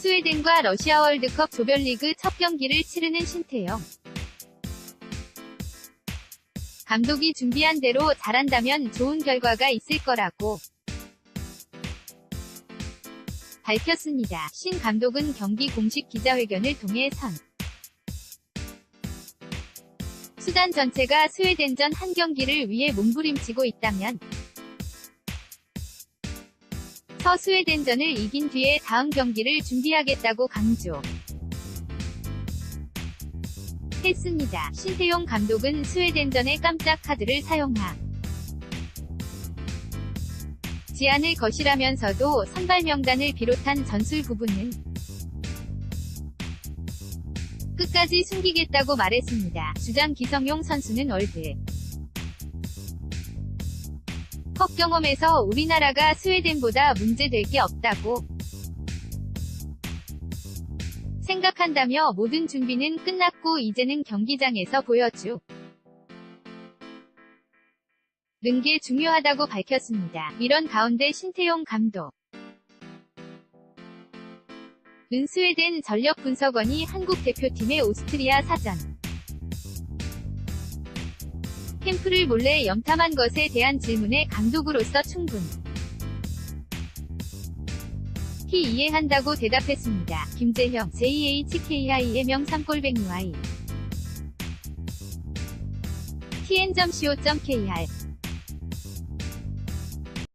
스웨덴과 러시아 월드컵 조별리그 첫 경기를 치르는 신태영. 감독이 준비한 대로 잘한다면 좋은 결과가 있을 거라고 밝혔습니다. 신 감독은 경기 공식 기자회견을 통해 선 수단 전체가 스웨덴전 한 경기를 위해 몸부림치고 있다면 서 스웨덴전을 이긴 뒤에 다음 경기를 준비하겠다고 강조. 했습니다. 신태용 감독은 스웨덴전에 깜짝 카드를 사용하. 지안을 거실하면서도 선발 명단을 비롯한 전술 부분은 끝까지 숨기겠다고 말했습니다. 주장 기성용 선수는 월드 컵 경험에서 우리나라가 스웨덴보다 문제될 게 없다고 생각한다며 모든 준비는 끝났고 이제는 경기장에서 보여주 는게 중요하다고 밝혔습니다. 이런 가운데 신태용 감독. 은 스웨덴 전력 분석원이 한국 대표팀의 오스트리아 사전 캠프를 몰래 염탐한 것에 대한 질문에 감독으로서 충분. 히 이해한다고 대답했습니다. 김재형 JHKI의 명 3골뱅 UI tn.co.kr